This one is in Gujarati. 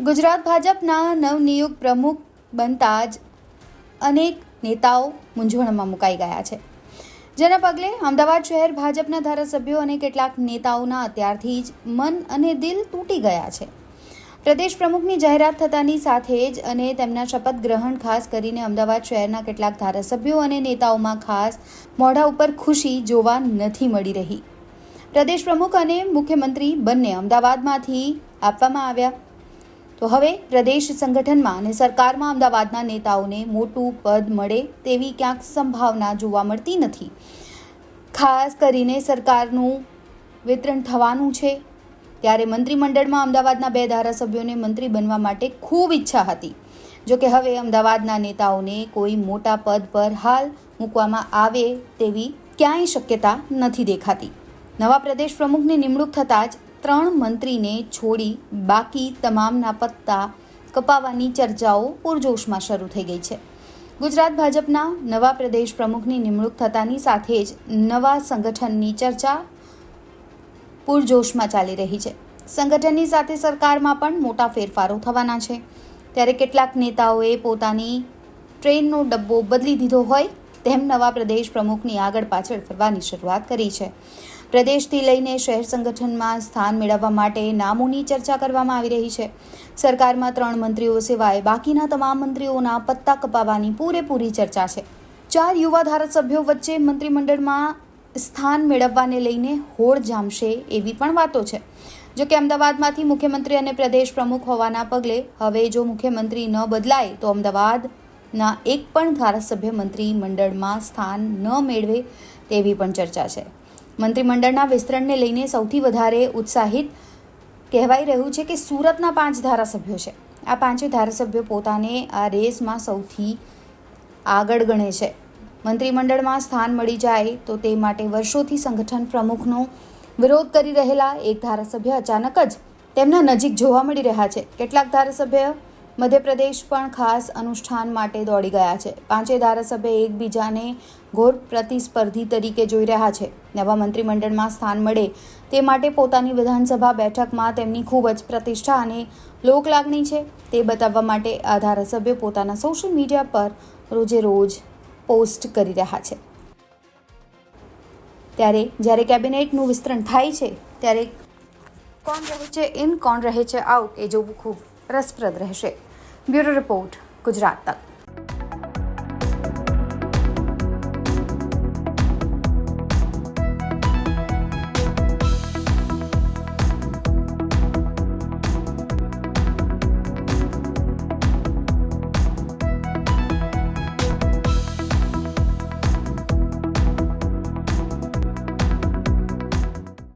ગુજરાત ભાજપના નવનિયુક્ત પ્રમુખ બનતા જ અનેક નેતાઓ મૂંઝવણમાં મુકાઈ ગયા છે. જેના પગલે અમદાવાદ શહેર ભાજપના ધારાસભ્યો અને કેટલાક નેતાઓના અત્યારથી જ મન અને દિલ તૂટી ગયા છે. પ્રદેશ પ્રમુખની જાહેરાત થતાની સાથે જ અને તેમના શપથ ગ્રહણ ખાસ કરીને અમદાવાદ શહેરના કેટલાક ધારાસભ્યો અને નેતાઓમાં ખાસ મોઢા ઉપર ખુશી જોવા નથી મળી રહી. પ્રદેશ પ્રમુખ અને મુખ્યમંત્રી બંને અમદાવાદમાંથી આપવામાં આવ્યા. તો હવે પ્રદેશ સંગઠનમાં અને સરકારમાં અમદાવાદના નેતાઓને મોટું પદ મળે તેવી ક્યાંક સંભાવના જોવા મળતી નથી. ખાસ કરીને સરકારનું વિતરણ થવાનું છે. ત્યારે મંત્રીમંડળમાં અમદાવાદના બે ધારાસભ્યોને મંત્રી બનવા માટે ખૂબ ઈચ્છા હતી. જોકે હવે અમદાવાદના નેતાઓને કોઈ મોટા પદ પર હાલ મૂકવામાં આવે તેવી ક્યાંય શક્યતા નથી દેખાતી. નવા પ્રદેશ પ્રમુખની નિમણૂક થતાં જ ત્રણ મંત્રીને છોડી બાકી તમામના પત્તા કપાવવાની ચર્ચાઓ પૂરજોશમાં શરૂ થઈ ગઈ છે. ગુજરાત ભાજપના નવા પ્રદેશ પ્રમુખની નિમણૂક થતાની સાથે જ નવા સંગઠનની ચર્ચા પૂરજોશમાં ચાલી રહી છે. સંગઠનની સાથે સરકારમાં પણ મોટા ફેરફારો થવાના છે. ત્યારે કેટલાક નેતાઓએ પોતાની ટ્રેનનો ડબ્બો બદલી દીધો હોય તેમ નવા પ્રદેશ પ્રમુખની આગળ પાછળ ફરવાની શરૂઆત કરી છે. પ્રદેશથી લઈને શહેર સંગઠનમાં સ્થાન મેળવવા માટે નામોની ચર્ચા કરવામાં આવી રહી છે. સરકારમાં ત્રણ મંત્રીઓ સિવાય બાકીના તમામ મંત્રીઓના પત્તા કપાવવાની પૂરેપૂરી ચર્ચા છે. ચાર યુવા ધારાસભ્યો વચ્ચે મંત્રીમંડળમાં સ્થાન મેળવવાને લઈને હોડ જામશે એવી પણ વાતો છે. જો કે અમદાવાદમાંથી મુખ્યમંત્રી અને પ્રદેશ પ્રમુખ હોવાના પગલે હવે જો મુખ્યમંત્રી ન બદલાય તો અમદાવાદના એક પણ ધારાસભ્ય મંત્રીમંડળમાં સ્થાન ન મેળવે તેવી પણ ચર્ચા છે. મંત્રીમંડળના વિસ્તરણને લઈને સૌથી વધારે ઉત્સાહિત કહેવાઈ રહ્યું છે કે સુરતના પાંચ ધારાસભ્યો છે. આ પાંચે ધારાસભ્યો પોતાને આ રેસમાં સૌથી આગળ ગણે છે. મંત્રીમંડળમાં સ્થાન મળી જાય તો તે માટે વર્ષોથી સંગઠન પ્રમુખનો વિરોધ કરી રહેલા એક ધારાસભ્ય અચાનક જ તેમના નજીક જોવા મળી રહ્યા છે. કેટલાક ધારાસભ્ય મધ્યપ્રદેશ પણ ખાસ અનુષ્ઠાન માટે દોડી ગયા છે. પાંચે ધારાસભ્ય એકબીજાને ઘોર પ્રતિસ્પર્ધી તરીકે જોઈ રહ્યા છે. નવા મંત્રીમંડળમાં સ્થાન મળે તે માટે પોતાની વિધાનસભા બેઠકમાં તેમની ખૂબ જ પ્રતિષ્ઠા અને લોકલાગણી છે. તે બતાવવા માટે આ ધારાસભ્ય પોતાના સોશિયલ મીડિયા પર રોજે રોજ પોસ્ટ કરી રહ્યા છે. ત્યારે જ્યારે કેબિનેટનું વિસ્તરણ થાય છે, ત્યારે કોણ રહે છે, ઇન કોણ રહે છે આઉટ એ જોવું ખૂબ રસપ્રદ રહેશે. બ્યુરો રિપોર્ટ ગુજરાત તક.